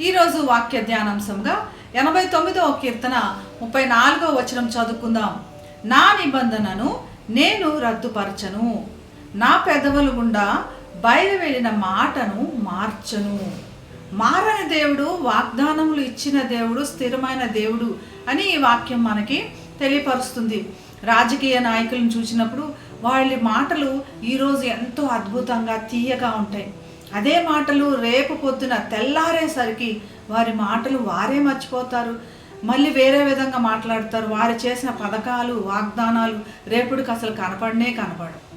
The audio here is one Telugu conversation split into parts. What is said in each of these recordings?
ఈరోజు వాక్య ధ్యానాంశంగా ఎనభై తొమ్మిదవ కీర్తన ముప్పై నాలుగవ వచనం చదువుకుందాం. నా నిబంధనను నేను రద్దుపరచను. నా పెదవుల గుండా బయలు వెళ్ళిన మాటను మార్చను. మారని దేవుడు వాగ్దానములు ఇచ్చిన దేవుడు స్థిరమైన దేవుడు అని ఈ వాక్యం మనకి తెలియపరుస్తుంది. రాజకీయ నాయకులను చూసినప్పుడు వాళ్ళ మాటలు ఈరోజు ఎంతో అద్భుతంగా తీయగా ఉంటాయి. అదే మాటలు రేపు పొద్దున తెల్లారేసరికి వారి మాటలు వారే మర్చిపోతారు. మళ్ళీ వేరే విధంగా మాట్లాడతారు. వారు చేసిన పథకాలు వాగ్దానాలు రేపుడికి అసలు కనపడనే కనపడవు.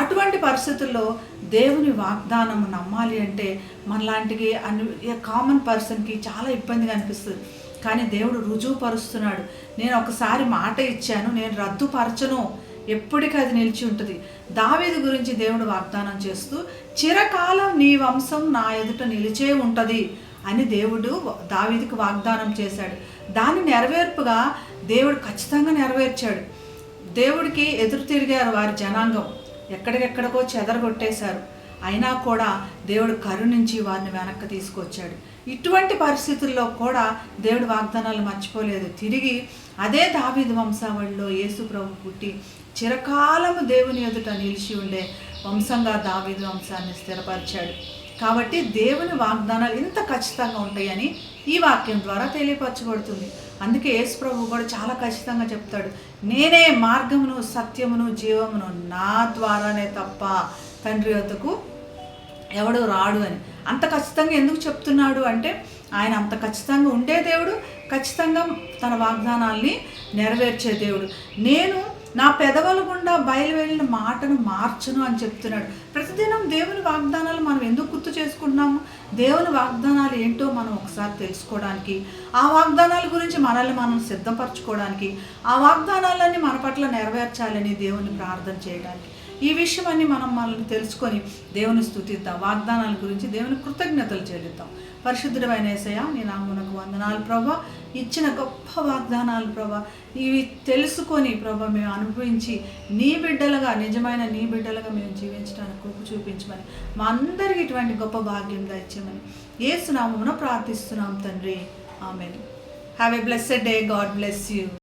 అటువంటి పరిస్థితుల్లో దేవుని వాగ్దానం నమ్మాలి అంటే మనలాంటికి అన్ని కామన్ పర్సన్కి చాలా ఇబ్బందిగా అనిపిస్తుంది. కానీ దేవుడు రుజువు పరుస్తున్నాడు నేను ఒకసారి మాట ఇచ్చాను నేను రద్దుపరచను. ఎప్పటికీ అది నిలిచి ఉంటుంది. దావేది గురించి దేవుడు వాగ్దానం చేస్తూ చిరకాలం నీ వంశం నా ఎదుట నిలిచే ఉంటుంది అని దేవుడు దావీదికి వాగ్దానం చేశాడు. దాని నెరవేర్పుగా దేవుడు ఖచ్చితంగా నెరవేర్చాడు. దేవుడికి ఎదురు తిరిగారు వారి జనాంగం. ఎక్కడికెక్కడికో చెదరగొట్టేశారు. అయినా కూడా దేవుడు కరుణించి వారిని వెనక్కి తీసుకొచ్చాడు. ఇటువంటి పరిస్థితుల్లో కూడా దేవుడు వాగ్దానాలు మర్చిపోలేదు. తిరిగి అదే దావీదు వంశావళిలో యేసు ప్రభు పుట్టి చిరకాలము దేవుని ఎదుట నిలిచి ఉండే వంశంగా దావీదు వంశాన్ని స్థిరపరిచాడు. కాబట్టి దేవుని వాగ్దానాలు ఇంత ఖచ్చితంగా ఉంటాయని ఈ వాక్యం ద్వారా తెలియపరచబడుతుంది. అందుకే యేసు ప్రభు కూడా చాలా ఖచ్చితంగా చెప్తాడు. నేనే మార్గమును సత్యమును జీవమును నా ద్వారానే తప్ప తండ్రి వద్దకు ఎవడు రాడు అని. అంత ఖచ్చితంగా ఎందుకు చెప్తున్నాడు అంటే ఆయన అంత ఖచ్చితంగా ఉండే దేవుడు ఖచ్చితంగా తన వాగ్దానాల్ని నెరవేర్చే దేవుడు. నేను నా పెదవుల గుండా బయలువెళ్ళిన మాటను మార్చను అని చెప్తున్నాడు. ప్రతిదినం దేవుని వాగ్దానాలు మనం ఎందుకు గుర్తు చేసుకుంటున్నాము? దేవుని వాగ్దానాలు ఏంటో మనం ఒకసారి తెలుసుకోవడానికి ఆ వాగ్దానాల గురించి మనల్ని మనం సిద్ధపరచుకోవడానికి ఆ వాగ్దానాలన్నీ మన పట్ల నెరవేర్చాలని దేవుని ప్రార్థన చేయడానికి. ఈ విషయం మనం మనల్ని తెలుసుకొని దేవుని స్థుతిద్దాం. వాగ్దానాల గురించి దేవుని కృతజ్ఞతలు చెల్లిద్దాం. పరిశుద్ధుడమైన ఏసయ నీ నామునకు వందనాలు ప్రభా. ఇచ్చిన గొప్ప వాగ్దానాలు ప్రభా. ఇవి తెలుసుకొని ప్రభా మేము అనుభవించి నీ బిడ్డలుగా నిజమైన నీ బిడ్డలుగా మేము జీవించడానికి కృప చూపించమని మా అందరికీ ఇటువంటి గొప్ప భాగ్యం ఇచ్చామని ఏసునామమున ప్రార్థిస్తున్నాం తండ్రి. ఆమె have a blessed day God bless you